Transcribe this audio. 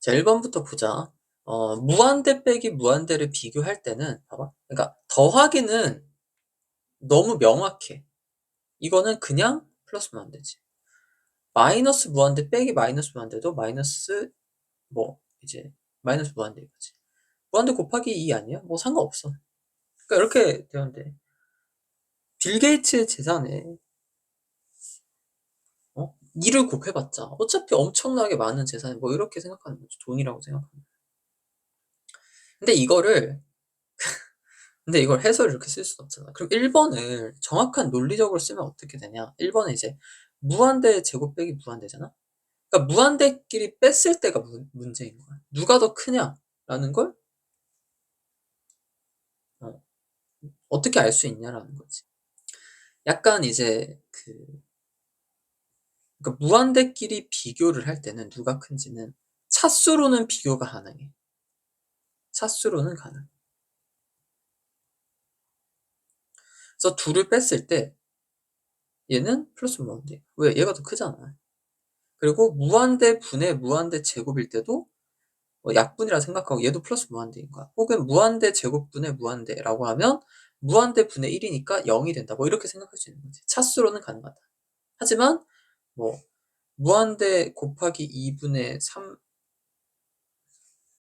자 1번부터 보자. 어 무한대 빼기 무한대를 비교할 때는 봐봐. 그러니까 더하기는 너무 명확해. 이거는 그냥 플러스 무한대지. 마이너스 무한대 빼기 마이너스 무한대도 마이너스 뭐 이제 마이너스 무한대 이거지. 무한대 곱하기 2 아니야? 뭐 상관없어. 그러니까 이렇게 돼. 빌 게이츠의 재산에 어? 2를 곱해봤자 어차피 엄청나게 많은 재산이 뭐 이렇게 생각하는 거지. 돈이라고 생각하는. 근데 이거를 근데 이걸 해석을 이렇게 쓸 수는 없잖아. 그럼 1번을 정확한 논리적으로 쓰면 어떻게 되냐? 1번은 이제 무한대 제곱 빼기 무한대잖아? 그러니까 무한대끼리 뺐을 때가 문, 문제인 거야. 누가 더 크냐라는 걸 어, 어떻게 알 수 있냐라는 거지. 약간 이제 그 그러니까 무한대끼리 비교를 할 때는 누가 큰지는 차수로는 비교가 가능해. 차수로는 가능. 그래서 둘을 뺐을 때 얘는 플러스 무한대. 왜? 얘가 더 크잖아. 그리고 무한대 분의 무한대 제곱일 때도 뭐 약분이라 생각하고 얘도 플러스 무한대인 거야. 혹은 무한대 제곱분의 무한대라고 하면 무한대 분의 1이니까 0이 된다. 뭐 이렇게 생각할 수 있는 거지. 차수로는 가능하다. 하지만 뭐 무한대 곱하기 2분의 3